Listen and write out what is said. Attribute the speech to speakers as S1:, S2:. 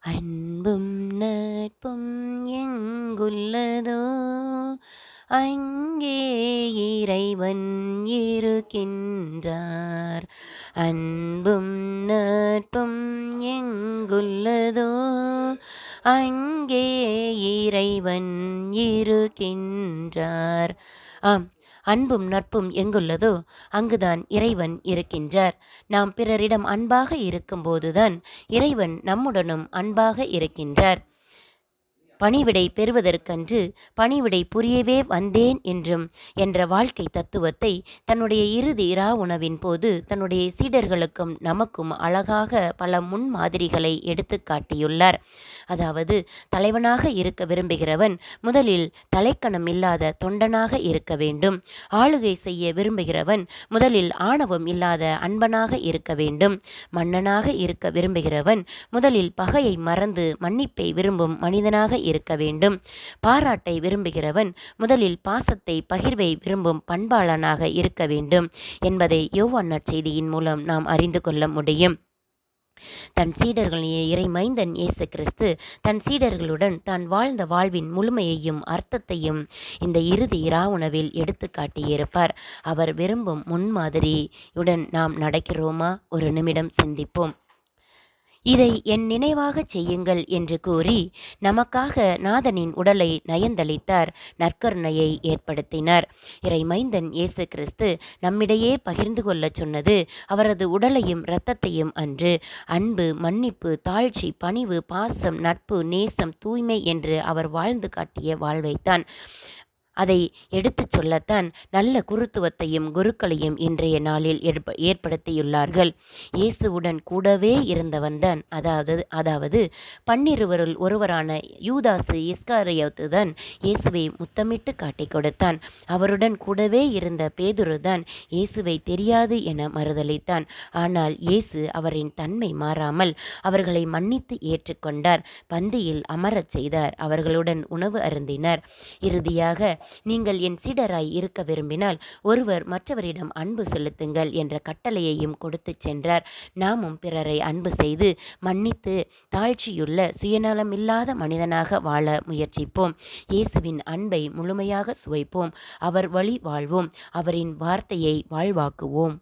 S1: அன்பும் நட்பும் எங்குள்ளதோ? அங்கே இறைவன் இருக்கின்றார். அன்பும் நட்பும் எங்குள்ளதோ? அங்கே இறைவன் இருக்கின்றார். ஆம் அன்பும் நட்பும் எங்குள்ளதோ அங்குதான் இறைவன் இருக்கின்றார். நாம் பிறரிடம் அன்பாக இருக்கும்போதுதான் இறைவன் நம்முடனும் அன்பாக இருக்கின்றார். பணிவிடை பெறுவதற்கன்று பணிவிடை புரியவே வந்தேன் என்றும் என்ற வாழ்க்கை தத்துவத்தை தன்னுடைய இறுதி இரா உணவின் போது தன்னுடைய சீடர்களுக்கும் நமக்கும் அழகாக பல முன்மாதிரிகளை எடுத்து காட்டியுள்ளார். அதாவது தலைவனாக இருக்க விரும்புகிறவன் முதலில் தலைக்கணம் இல்லாத தொண்டனாக இருக்க வேண்டும். ஆளுகை செய்ய விரும்புகிறவன் முதலில் ஆணவம் இல்லாத அன்பனாக இருக்க வேண்டும். மன்னனாக இருக்க விரும்புகிறவன் முதலில் பகையை மறந்து மன்னிப்பை விரும்பும் மனிதனாக இருக்க வேண்டும். பாராட்டை விரும்புகிறவன் முதலில் பாசத்தை பகிர்வை விரும்பும் பண்பாளனாக இருக்க வேண்டும் என்பதை யோவான் நற்செய்தியின் மூலம் நாம் அறிந்து கொள்ள முடியும். தன் சீடர்களின் இறைமைந்தன் இயேசு கிறிஸ்து தன் சீடர்களுடன் தான் வாழ்ந்த வாழ்வின் முழுமையையும் அர்த்தத்தையும் இந்த இறுதி இராவுணவில் எடுத்து காட்டியிருப்பார் அவர் விரும்பும் முன்மாதிரியுடன் நாம் நடக்கிறோமா? ஒரு நிமிடம் சிந்திப்போம். இதை என் நினைவாகச் செய்யுங்கள் என்று கூறி நமக்காக நாதனின் உடலை நயந்தளித்தார் நற்கருணையை ஏற்படுத்தினார். இறைமைந்தன் இயேசு கிறிஸ்து நம்மிடையே பகிர்ந்து கொள்ளச் சொன்னது அவரது உடலையும் இரத்தத்தையும் அன்று அன்பு மன்னிப்பு தாழ்ச்சி பணிவு பாசம் நட்பு நேசம் தூய்மை என்று அவர் வாழ்ந்து காட்டிய வாழ்வைத்தான். அதை எடுத்துச் சொல்லத்தான் நல்ல குருத்துவத்தையும் குருக்களையும் இன்றைய நாளில் ஏற்படுத்தியுள்ளார்கள். இயேசுவுடன் கூடவே இருந்தவன்தான் அதாவது அதாவது பன்னிருவருள் ஒருவரான யூதாசு இஸ்காரியோத்து தான் இயேசுவை முத்தமிட்டு காட்டிக் கொடுத்தான். அவருடன் கூடவே இருந்த பேதுரு தான் இயேசுவை தெரியாது என மறுதளித்தான் ஆனால் இயேசு அவரின் தன்மை மாறாமல் அவர்களை மன்னித்து ஏற்றுக்கொண்டார். பந்தியில் அமரச் செய்தார். அவர்களுடன் உணவு அருந்தினார். இறுதியாக நீங்கள் என் சீடராய் இருக்க விரும்பினால் ஒருவர் மற்றவரிடம் அன்பு செலுத்துங்கள் என்ற கட்டளையையும் கொடுத்துச் சென்றார். நாமும் பிறரை அன்பு செய்து மன்னித்து தாழ்ச்சியுள்ள சுயநலமில்லாத மனிதனாக வாழ முயற்சிப்போம். இயேசுவின் அன்பை முழுமையாக சுவைப்போம். அவர் வழி வாழ்வோம். அவரின் வார்த்தையை வாழ்வாக்குவோம்.